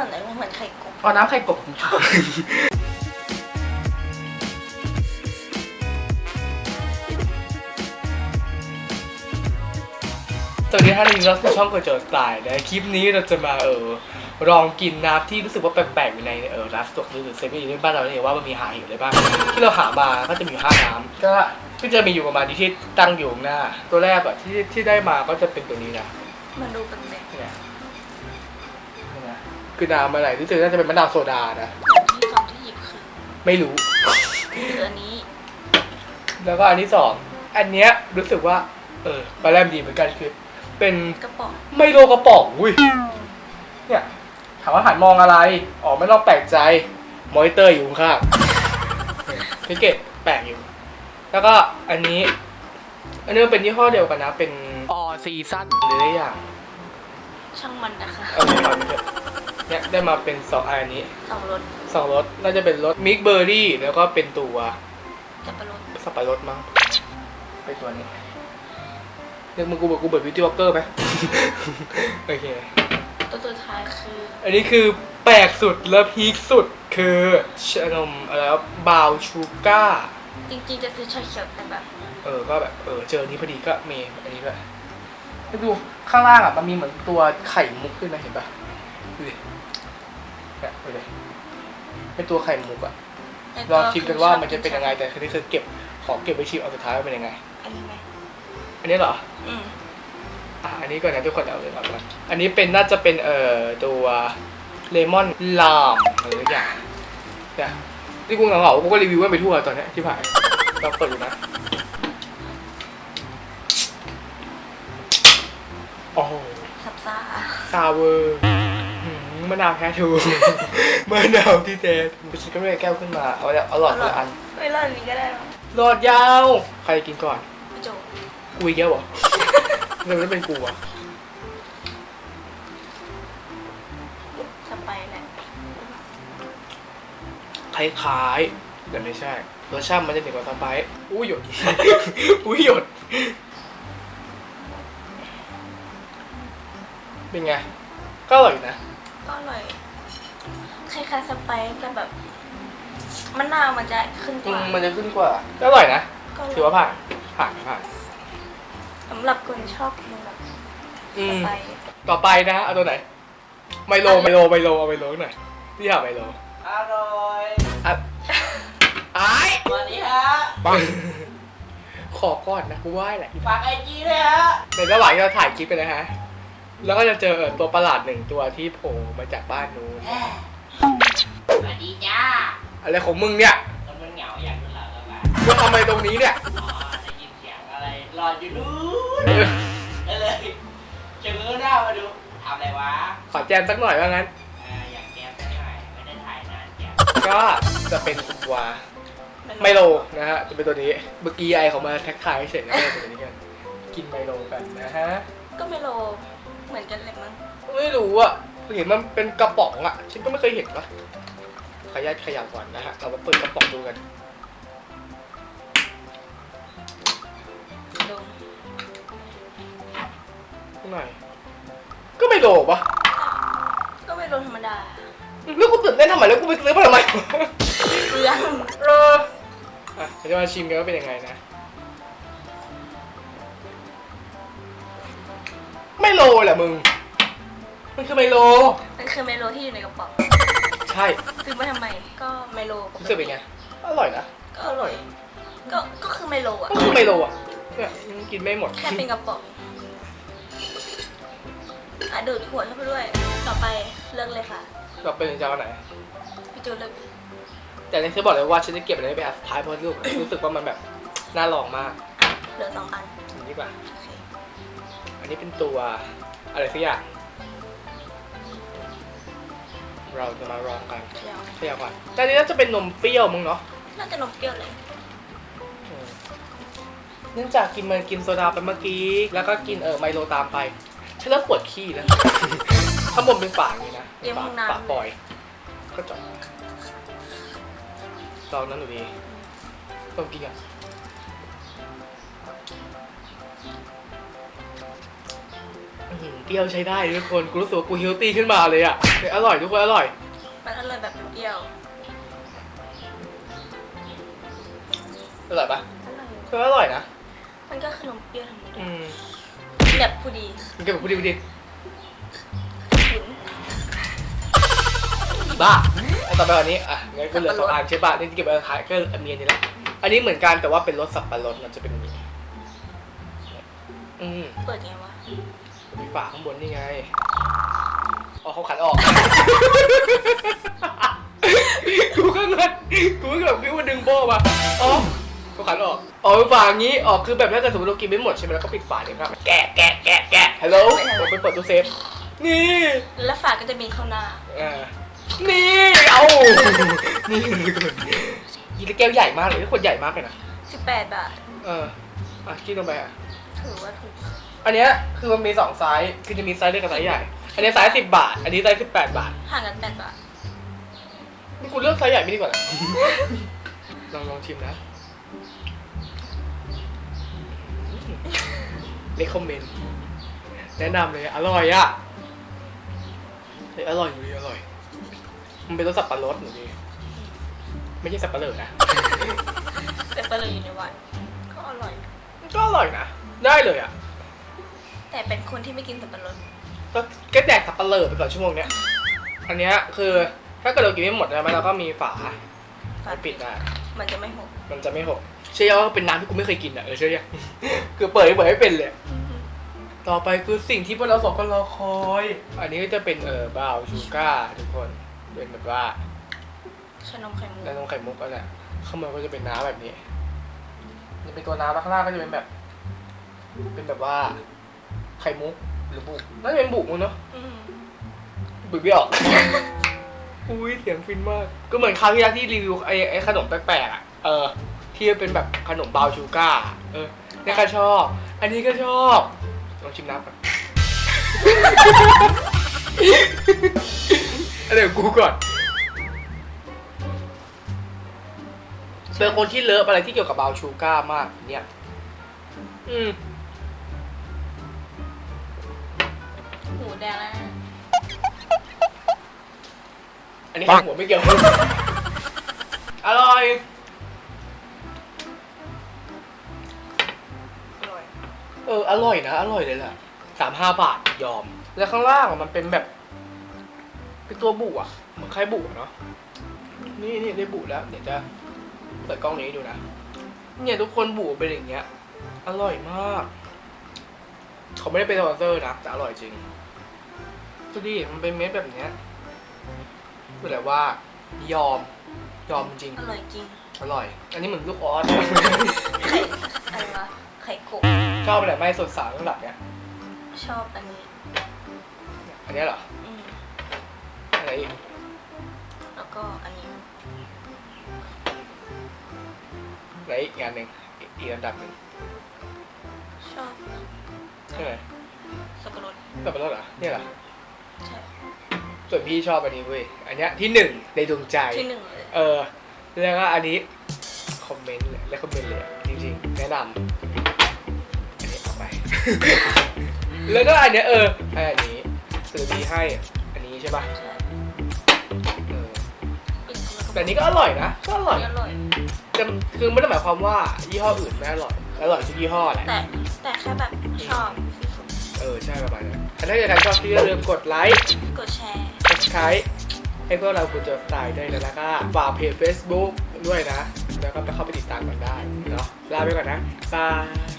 มือนอะไรมันเหมือนไข่กบเอาน้ำไข่กบผมชอบสวัสดีท่านนี้เราสู่ช่องกระโจนสไตล์นะคลิปนี้เราจะมาเออลองกินน้ำที่รู้สึกว่าแปลกๆอยู่ในเออร้านสะดวกซื้อหรือเซเว่นอีเลฟบ้านเราเนี่ยว่ามันมีหาอยู่อะไรบ้างที่เราหามาก็จะมีอยู่ห้าน้ำก็ก็จะมีอยู่ประมาณที่ที่ตั้งอยู่ข้างหน้า ตัวแรกอะที่ที่ได้มาก็จะเป็นตัวนี้นะมันดูเป็นแบบเนี่ยนี่นะ คือน้ำอะไรรู้สึกน่าจะเป็นมะนาวโซดานะ ที่สองที่หยิบคือไม่รู้ คืออันนี้แล้วก็อันที่สอง อันเนี้ยรู้สึกว่า เออปลาแรมดีเหมือนกันคือ เป็นกระป๋องไมโลกระป๋องอุ้ย เนี่ยถามว่าหันมองอะไร อ๋อไม่ต้องแปลกใจ มอนิเตอร์อยู่ข้างๆพิเกตแปลกอยู่ แล้วก็อันนี้ อันนี้มันเป็นยี่ห้อเดียวกันนะ เป็นออซีซั่นหรืออะไรอย่างช่างมันนะคะ เอาไปก่อนเถอะ เนี่ยได้มาเป็นสองอันนี้สองรสสองรสน่าจะเป็นรสมิกเบอร์รี่แล้วก็เป็นตัวจับปะรดสับปะรดมั้งไปตัวนี้เรียกมึงกูบอกกูเบิร์ดวิวตี้วอลเกอร์ไหม โอเค ตัวสุดท้ายคือ อันนี้คือแปลกสุดและพีคสุดคือชานมอะไรวะบาวชูก้า จริงๆจะซื้อชาเขียวแต่แบบเออ ก็แบบเออเจออันนี้พอดีก็เมย์อันนี้ด้วยไปดูข้างล่างอะมันมีเหมือนตัวไข่มุกขึ้นมาเห็นปะ ดูดิเนี่ยดูดิเป็นตัวไข่มุกอะในลตัวองชิมกันว่ามันจะเป็นยังไง แต่คือนี่คือเก็บของเก็บไว้ชิมเอาสุดท้ายว่าเป็นยังไง อันนี้ไหมอันนี้เหรอ อืมอะอันนี้ก่อนนะทุกคนเอาเลยเอาก่อนอันนี้เป็นน่าจะเป็นเอ่อตัวเลมอนลามอะไรสักอย่างเนี่ยที่กูเหงาๆกูก็รีวิวกันไปทั่วตอนเนี้ยที่ผ่านเราเปิดอยู่นะโอ้โหซับซ่าซาวเวอร์หื มมะนาวแท้ทูมะนาวที่แท้ทูฉันก็ไม่ได้แก้วขึ้นมา เอาแล้วเอาหลอดคนละอันไม่รอดนี้ก็ได้หรอหลอดยาว ใครกินก่อนพี่โจกูอีกแล้วเหรอทำไมไม่เป็นกูอะสไปร์แหละคล้ายๆแต่ไม่ใช่ รสชาติมันจะเหนือกว่าสไปซ์อุ้ยหยด อุ้ยหยด เป็นไง ก็อร่อยนะก็ อร่อยคล้ายๆสไปร์แต่แบบมะนาวมันจะขึ้นกอืว่ามมันจะขึ้นกว่าก็อร่อยนะ ก็ถือว่าผ่าน ผ่านผ่าน สำหรับคนชอบกินแบบอืสม ไปร์ต่อไปนะเอาตัวไหน ไมโล ไมโล ไมโล เอาไมโลหน่อยพี่หาไมโลอร่อยอะไอ้ายสวัสดีฮะขอก่อนนะกูไหว้แหละ ฝากไอจีด้วยฮะ ในระหว่างที่เราถ่ายคลิปไปนะฮะ แล้วก็จะเจอตัวประหลาดหนึ่งตัวที่โผล่มาจากบ้านนู้นสวัสดีจ้าอะไรของมึงเนี่ยกำลังเหงาอยากดูเหล่าแล้วกันมึงทำไมตรงนี้เนี่ย อ๋อได้ยินเสียงอะไรรออยู่นู้นก็เลยเชิญหน้ามาดูทำอะไรวะขอแจมสักหน่อยว่างั้น อ่าอยากแก้สักหน่อยไม่ได้ถ่ายนานแก้ก็จะเป็นตัวไมโลนะฮะจะเป็นตัวนี้เมื่อกี้ไอเขามาแท็กทายเฉยนะเป็นตัวนี้กันกินไมโลกันนะฮะ ก็ไม่โล เหมือนกันเลยมั้งไม่รู้อะเห็นมันเป็นกระป๋องอะ ฉันก็ไม่เคยเห็นปะขยับขยับก่อนนะฮะ เรามาเปิดกระป๋องดูกันดูข้างในก็ไมโลปะก็ไม่โลธรรมดาแล้วกูตื่นเต้นทำไมแล้วกูไปซื้อมาทำไม เปลือง เอออะเดี๋ยวจะมาชิมกันว่าเป็นยังไงนะ ไม่โลแหละมึง มันคือไมโลมันคือไมโลที่อยู่ในกระป๋องใช่ซื้อมาทำไม ก็ไมโลปกรู้ติสึกเป็นไง อร่อยนะ ก็อร่อย ก็ก็คือไมโลอะก็คือไมโลอะเนี่ยยังกินไม่หมด แค่เป็นกระป๋องอะดูดขวดเข้าไปด้วย ต่อไปเลือกเลยค่ะเราเป็นจะเอาไหน พี่จูเลือกแต่นี่คือบอกเลยว่าฉันจะเก็บอะไรไว้เป็นอันสุดท้ายเพราะรู้รู้สึกว่ามันแบบน่าลองมากเหลือสองอันอันนี้ดีกว่าโอเคอั นนี้เป็นตัวอะไรสักอย่าง เราจะมาลองกันเดี๋ยวเปรี้ยวก่อนแต่อันนี้น่าจะเป็นนมเปรี้ยวมั้งเนาะน่าจะนมเปรี้ยวเลยเนื่องจากกินมันกินโซดาไปเมื่อกี้ แล้วก็กินเออไมโลตามไปฉันเริ่มปวดขี้แล้ว ข้างบนเป็นฝาอย่างนี้นะเตรียมฝาห้องน้ำ ฝาปล่อย ก็จบลองนั้นหนูดีต้องกินอะ รี้ยวใช้ได้เลยทุกคน กูรู้สึกว่ากูเฮลตี้ขึ้นมาเลยอะเฮ้ยอร่อยทุกคนอร่อย มันอร่อยแบบเปรี้ยวอร่อยปะอร่อยเอออร่อยนะมันก็ขนมเปรี้ยวทั้งหมดอืมแบบผู้ดีมันเก็บแบบพูดดีพูดดีขุน บ้าเอาต่อไปอันนี้อะงั้นก็เหลือสองอันใช่ป่ะนี่เก็บไว้ขายก็อันนี้อันนี้แหละอันนี้เหมือนกันแต่ว่าเป็นรสสับปะรดมันจะเป็นอย่างนี้อืม เปิดไงวะ มีฝาข้างบนนี่ไงอ๋อเขาขันออก กูก็เงินกูก็แบบคิดว่าดึงโบ้มาอ๋อเขาขันออกอ๋อฝาอย่างนี้ ออกคือแบบถ้าเกิดสมมติเรากินไม่หมดใช่ไหมแล้วก็ปิดฝาเนี่ยครับ แกะแกะแกะแกะฮัลโหลผมไปเปิดตู้เซฟ นี่ แล้วฝาก็จะบินเข้าหน้าอ่า นี่ เอา นี่ทุกคนยีแก้วใหญ่มากเลยขวดใหญ่มากเลยนะ 18 บาท เออ อะกินลงไปอะ ถือว่าถูกอันเนี้ยคือมันมีสองไซส์คือจะมีไซส์เล็กกับไซส์ใหญ่ อันนี้ไซส์สิบบาท อันนี้ไซส์สิบแปดบาทห่างกัน8บาทนี่กูเลือกไซส์ใหญ่ไม่ดีกว่าเหรอ ลองลองชิมนะเลคคอมเมนต์แนะนำเลยอร่อยอะเฮ้ยอร่อยอยู่ดีอร่อย มันเป็นรสสับปะรดหนูดีไม่ใช่สับปะเลอนะ แต่ก็เลยอยู่ในวัดก็อร่อยก็อร่อยนะ ได้เลยอะแต่เป็นคนที่ไม่กินสับปะรดก็ก็แดกสับปะเลอไปก่อนชั่วโมงเนี้ย อันเนี้ยคือถ้าเกิดเรากินไม่หมดนะมันเราก็มีฝาฝาให้ปิดได้ มันจะไม่หก มันจะไม่หก เชื่อว่าเป็นน้ำที่กูไม่เคยกินอะเออเชื่อยังคือเปิดให้เปิดให้เป็นเลย ต่อไปคือสิ่งที่พวกเราสองคนรอคอย อันนี้ก็จะเป็นเออบราวน์ชูการ์ทุกคนเป็นแบบว่าชานมไข่มุกน้ำนมไข่มุกก็แหละข้างบนก็จะเป็นน้ำแบบนี้ จะเป็นตัวน้ำแล้วข้างล่างก็จะเป็นแบบ เป็นแบบว่า ไข่มุกหรือบุกน่าจะเป็นบุกมั้งเนาะอืมบึกไม่ออก อุ้ยเสียงฟินมาก ก็เหมือนคราวที่แล้วที่รีวิวไอ้ไอ้ขนมแปลกๆอะ เออ ที่มันเป็นแบบขนมบราวน์ชูการ์เออนี่ก็ชอบ อันนี้ก็ชอบลองชิมน้ำก่อน เดี๋ยวกูก่อน เป็นคนที่เลิฟอะไรที่เกี่ยวกับบราวน์ชูการ์มากเนี่ย อืม แดงแล้วอันนี้หัวไม่เกี่ยว อร่อย อร่อย เออ อร่อยนะ อร่อยเลยแหละสามห้าบาทยอม แล้วข้างล่างอะมันเป็นแบบ เป็นตัวบุอะ เหมือนคล้ายบุอะเนาะ นี่นี่ได้บุแล้ว เดี๋ยวจะเปิดกล้องนี้ให้ดูนะ เนี่ยทุกคนบุเป็นอย่างเงี้ย อร่อยมาก เขาไม่ได้เป็นสปอนเซอร์นะแต่อร่อยจริง ดูดิมันเป็นเม็ดแบบเนี้ยคือแบบว่ายอม ยอมจริง อร่อยจริง อร่อย อันนี้เหมือนลูกออส ไข่อะไรวะไข่กบชอบแบบไม่สดสารสำหรับเนี้ย ชอบอันนี้อันเนี้ยเหรอ อืมอะไรอีก แล้วก็อันนี้ไหนอีกงานหนึ่งอีกอีกอันดับหนึ่งชอบใช่ไหมสับปะรดสับปะรดเหรอเนี่ยเหรอใช่ ส่วนพี่ชอบอันนี้เว้ย อันเนี้ยที่หนึ่งในดวงใจ ที่หนึ่งเลยเออ แล้วก็อันนี้คอมเมนต์เลยและคอมเมนต์เลยอะจริงๆ แนะนำอันนี้เอาไป แล้วก็อันเนี้ยเออให้อันนี้ซื้อดีให้อันนี้ใช่ป่ะใช่เออปิดตัวแต่อันนี้ก็อร่อยนะ ก็อร่อย อร่อยแต่คือไม่ได้หมายความว่ายี่ห้ออื่นไม่อร่อย อร่อยทุกยี่ห้อแหละ แต่แต่แค่แบบชอบที่สุดเออ ใช่ประมาณนั้นถ้าเกิดใครชอบที่อย่าลืมกดไลค์ กดแชร์ subscribe ให้พวกเราคุณเจอสไตล์ด้แล้วก็ฝากเพจ Facebook ด้วยนะ แล้วก็ไปเข้าไปติดตามกันได้เนาะลาไปก่อนนะบาย